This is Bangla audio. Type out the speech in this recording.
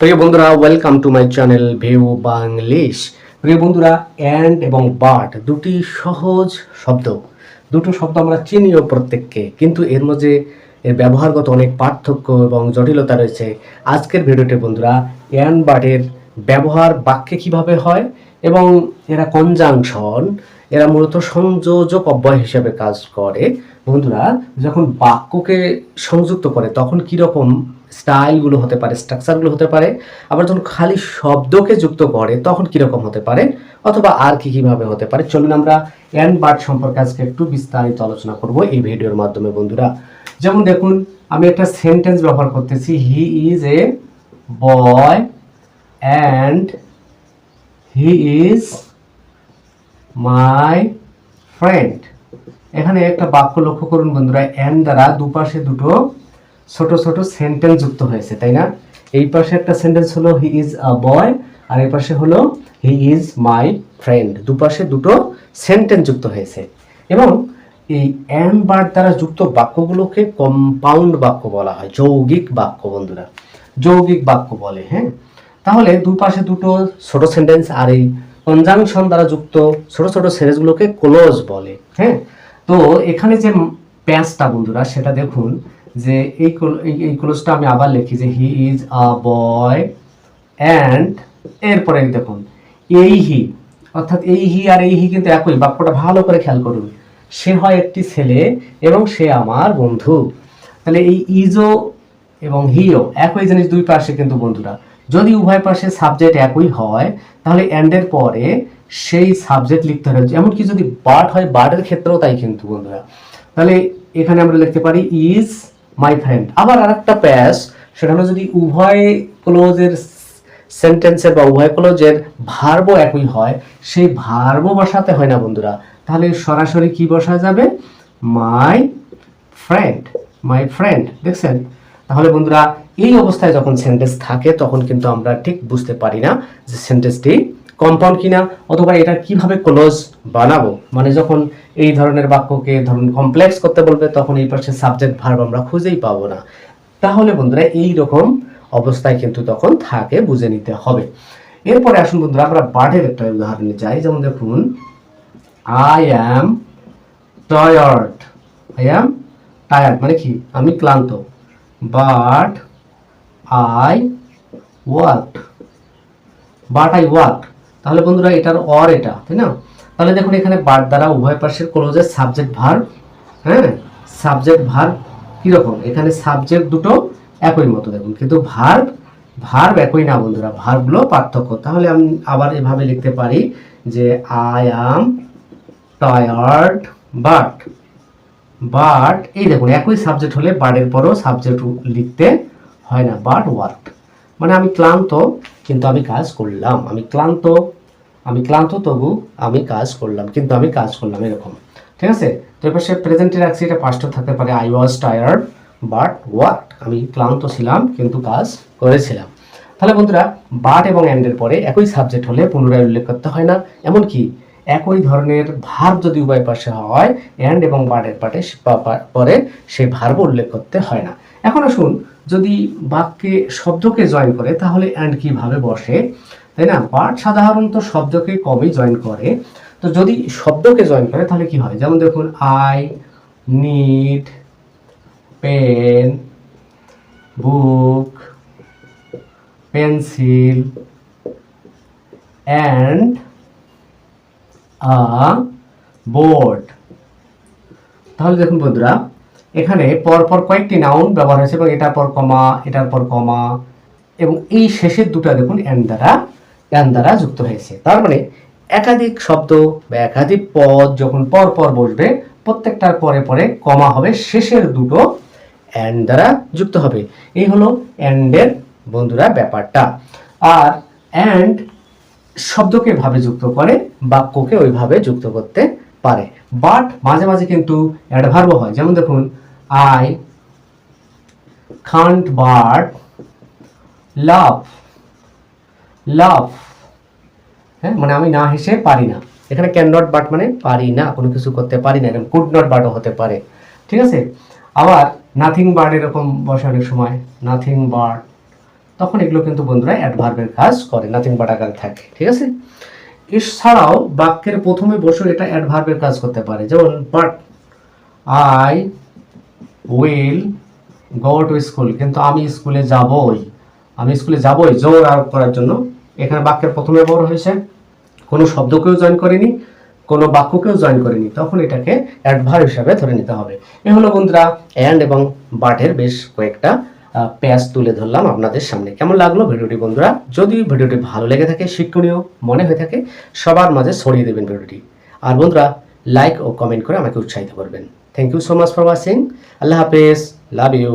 প্রিয় বন্ধুরা welcome to my channel view Banglish প্রিয় বন্ধুরা অ্যান্ড এবং বাট দুটি সহজ শব্দ। দুটো শব্দ আমরা চিনিও প্রত্যেককে, কিন্তু এর মধ্যে এর ব্যবহারগত অনেক পার্থক্য এবং জটিলতা রয়েছে। আজকের ভিডিওতে বন্ধুরা অ্যান্ড বাটের ব্যবহার বাক্যে কীভাবে হয় এবং এরা কনজাংশন এরা মূলত সংযোজক অব্যয় হিসেবে কাজ করে। বন্ধুরা, যখন বাক্যকে সংযুক্ত করে, তখন কীরকম স্টাইলগুলো হতে পারে স্ট্রাকচারগুলো হতে পারে। আবার যখন খালি শব্দকে যুক্ত করে, তখন কীরকম হতে পারে? অথবা আর কি কীভাবে হতে পারে? চলুন আমরা অ্যান্ড বার্ড সম্পর্কে আজকে একটু বিস্তারিত আলোচনা করব এই ভিডিওর মাধ্যমে, বন্ধুরা। যেমন দেখুন, আমি একটা সেন্টেন্স ব্যবহার করতেছি। He is a boy and he is my friend এখানে একটা বাক্য লক্ষ্য করুন, বন্ধুরা। অ্যান্ড দ্বারা দুপাশে দুটো ছোট ছোট সেন্টেন্স যুক্ত হয়েছে, তাই না? এই পাশে একটা সেন্টেন্স হলো হি ইজ আ বয় আর এই পাশে হলো হি ইজ মাই ফ্রেন্ড দুপাশে দুটো সেন্টেন্স যুক্ত হয়েছে। এবং এই অ্যান্ড বার্ড দ্বারা যুক্ত বাক্যগুলোকে কম্পাউন্ড বাক্য বলা হয়, যৌগিক বাক্য বন্ধুরা। যৌগিক বাক্য বলে হ্যাঁ? তাহলে দুপাশে দুটো ছোট সেন্টেন্স আর এই কনজাংশন দ্বারা যুক্ত ছোট ছোট সেন্টেন্সগুলোকে ক্লোজ বলে হ্যাঁ? তো এখানে যে প্যাঁচটা বন্ধুরা, সেটা দেখুন যে এই এই- ক্লোজটা আমি আবার লিখি যে he is a boy and এরপরে দেখুন, এই হি অর্থাৎ এই হি আর এই হি কিন্তু একই, বাক্যটা ভালো করে খেয়াল করুন। সে হয় একটি ছেলে এবং সে আমার বন্ধু। তাহলে এই ইজো এবং হিও একই জিনিস দুই পাশে কিন্তু বন্ধুরা। যদি উভয় পাশে সাবজেক্ট একই হয়, তাহলে অ্যান্ডের পরে সেই সাবজেক্ট লিখতে হবে এমনকি যদি বার্ড হয় বার্ডের ক্ষেত্রেও তাই কিন্তু বন্ধুরা। তাহলে এখানে আমরা লিখতে পারি ইজ মাই ফ্রেন্ড আবার আরেকটা প্যাস, সেটা হলো যদি উভয় ক্লোজের সেন্টেন্সের বা উভয় ক্লোজের ভার্বও একই হয়, সেই ভার্বও বসাতে হয় না বন্ধুরা। তাহলে সরাসরি কি বসা যাবে? মাই ফ্রেন্ড মাই ফ্রেন্ড দেখছেন? তাহলে বন্ধুরা, এই অবস্থায় যখন সেন্টেন্স থাকে, তখন কিন্তু আমরা ঠিক বুঝতে পারি না যে সেন্টেন্সটি কম্পাউন্ড কিনা অথবা এটা কীভাবে ক্লোজ বানাবো? মানে যখন এই ধরনের বাক্যকে ধরুন কমপ্লেক্স করতে বলবে, তখন এই পাশে সাবজেক্ট ভার্ব আমরা খুঁজেই পাবো না। তাহলে বন্ধুরা এই রকম অবস্থায় কিন্তু তখন থাকে বুঝে নিতে হবে। এরপরে আসুন বন্ধুরা, আমরা বার্ডের একটা উদাহরণে যাই। যেমন দেখুন I am tired I am tired মানে কি? আমি ক্লান্ত। But I work but I work তাহলে বন্ধুরা এটার অর এটা, তাই না? তাহলে দেখুন এখানে বাট দ্বারা উভয় পাশের ক্লোজের সাবজেক্ট ভার হ্যাঁ? সাবজেক্ট ভার কীরকম? এখানে সাবজেক্ট দুটো একই মতো দেখুন, কিন্তু ভার ভার্ব একই না বন্ধুরা ভার্বগুলো পার্থক্য। তাহলে আমি আবার এভাবে লিখতে পারি যে I am tired but but এই দেখুন, একই সাবজেক্ট হলে বার্ডের পরেও সাবজেক্ট লিখতে হয় না বাট ওয়ার্ক মানে আমি ক্লান্ত, কিন্তু আমি কাজ করলাম, আমি ক্লান্ত আমি ক্লান্ত, তবু আমি কাজ করলাম, কিন্তু আমি কাজ করলাম এরকম। ঠিক আছে? তো এবার সে প্রেজেন্টে রাখছি, এটা পাঁচটা থাকতে পারে। I was tired but work আমি ক্লান্ত ছিলাম, কিন্তু কাজ করেছিলাম। তাহলে বন্ধুরা বাট এবং অ্যান্ডের পরে একই সাবজেক্ট হলে পুনরায় উল্লেখ করতে হয় না। এমনকি একই ধরনের ভার্ব যদি উভয় পাশে হয় অ্যান্ড এবং বার্ডের পাটে পরে সেই ভার্ব উল্লেখ করতে হয় না। এখন আসুন, যদি বাক্যে শব্দকে জয়েন করে, তাহলে অ্যান্ড কীভাবে বসে? তাই না? বার্ড সাধারণত শব্দকে কমই জয়েন করে? তো যদি শব্দকে জয়েন করে, তাহলে কি হয়? যেমন দেখুন, I need pen, book, pencil, and a board. তাহলে দেখুন বন্ধুরা, এখানে পরপর কয়েকটি নাউন ব্যবহার হয়েছে, এবং এটার পর কমা, এটার পর কমা, এবং এই শেষের দুটো দেখুন অ্যান দ্বারা অ্যান দ্বারা যুক্ত হয়েছে। তার মানে একাধিক শব্দ বা একাধিক পদ যখন পর পর বসবে, প্রত্যেকটার পরে পরে কমা হবে, শেষের দুটো অ্যান্ড দ্বারা যুক্ত হবে। এই হলো অ্যান্ডের বন্ধুরা ব্যাপারটা। আর অ্যান্ড শব্দকে ভাবে যুক্ত করে, বাক্যকে ওইভাবে যুক্ত করতে পারে। বাট মাঝে মাঝে কিন্তু অ্যাডভার্ব হয়। যেমন দেখুন I can't but love love হ্যাঁ মানে আমি না হেসে পারি না। এখানে ক্যান নট বাট মানে পারি না, কোনো কিছু করতে পারি না, এরকম কুড নট বাটও হতে পারে। ঠিক আছে? আবার নাথিং বার্ড এরকম বসে অনেক সময় নাথিং বার্ড তখন এগুলো কিন্তু বন্ধুরা অ্যাডভার্বের কাজ করে নাথিং বাট আকারে থাকে। ঠিক আছে? এছাড়াও বাক্যের প্রথমে বসে এটা অ্যাডভার্বের কাজ করতে পারে। যেমন but I will go to school কিন্তু আমি স্কুলে যাবই। আমি স্কুলে যাবই, জোর আরোপ করার জন্য এখানে বাক্যের প্রথমে বড় হয়েছে, কোনো শব্দকেও জয়েন করেনি, কোনো বাক্যকেও জয়েন করেনি, তখন এটাকে অ্যাডভার হিসাবে ধরে নিতে হবে। এ হলো বন্ধুরা অ্যান্ড এবং বাটের বেশ কয়েকটা প্যাচ তুলে ধরলাম আপনাদের সামনে। কেমন লাগল ভিডিওটি বন্ধুরা? যদি ভিডিওটি ভালো লেগে থাকে, শিক্ষণীয় মনে হয়ে থাকে, সবার মাঝে ছড়িয়ে দেবেন ভিডিওটি। আর বন্ধুরা লাইক ও কমেন্ট করে আমাকে উৎসাহিত করবেন। Thank you so much for watching আল্লাহ হাফেজ। Love you